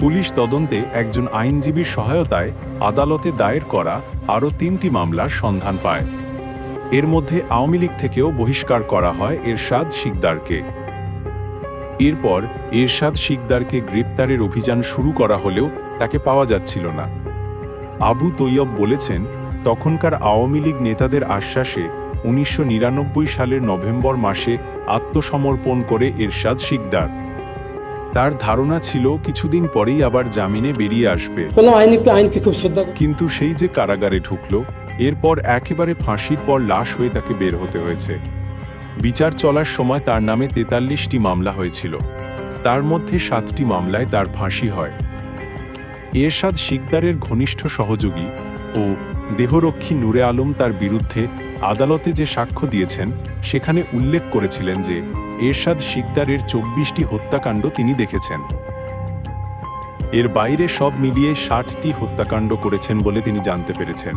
Police তদন্তে একজন আইনজীবীর সহায়তায় আদালতে দায়ের করা আরও তিনটি মামলার সন্ধান পায়। এর মধ্যে আওয়ামী লীগ থেকেও বহিষ্কার করা হয় এরশাদ শিকদারকে। এরপর এরশাদ শিকদারকে গ্রেপ্তারের অভিযান শুরু করা হলেও তাকে পাওয়া যাচ্ছিল না। আবু তৈয়ব বলেছেন, তখনকার আওয়ামী লীগ নেতাদের আশ্বাসে উনিশশো নিরানব্বই সালের নভেম্বর মাসে আত্মসমর্পণ করে এরশাদ শিকদার। তার ধারণা ছিল কিছুদিন পরেই আবার জামিনে বেরিয়ে আসবে। কিন্তু সেই যে কারাগারে ঢুকল এরপর একেবারে ফাঁসির পর লাশ হয়ে তাকে বের হতে হয়েছে। বিচার চলার সময় তার নামে তেতাল্লিশটি মামলা হয়েছিল। তার মধ্যে সাতটি মামলায় তার ফাঁসি হয়। এরশাদ শিকদারের ঘনিষ্ঠ সহযোগী ও দেহরক্ষী নূরে আলম তার বিরুদ্ধে আদালতে যে সাক্ষ্য দিয়েছেন সেখানে উল্লেখ করেছিলেন যে এরশাদ শিকদারের চব্বিশটি হত্যাকাণ্ড তিনি দেখেছেন। এর বাইরে সব মিলিয়ে ষাটটি হত্যাকাণ্ড করেছেন বলে তিনি জানতে পেরেছেন।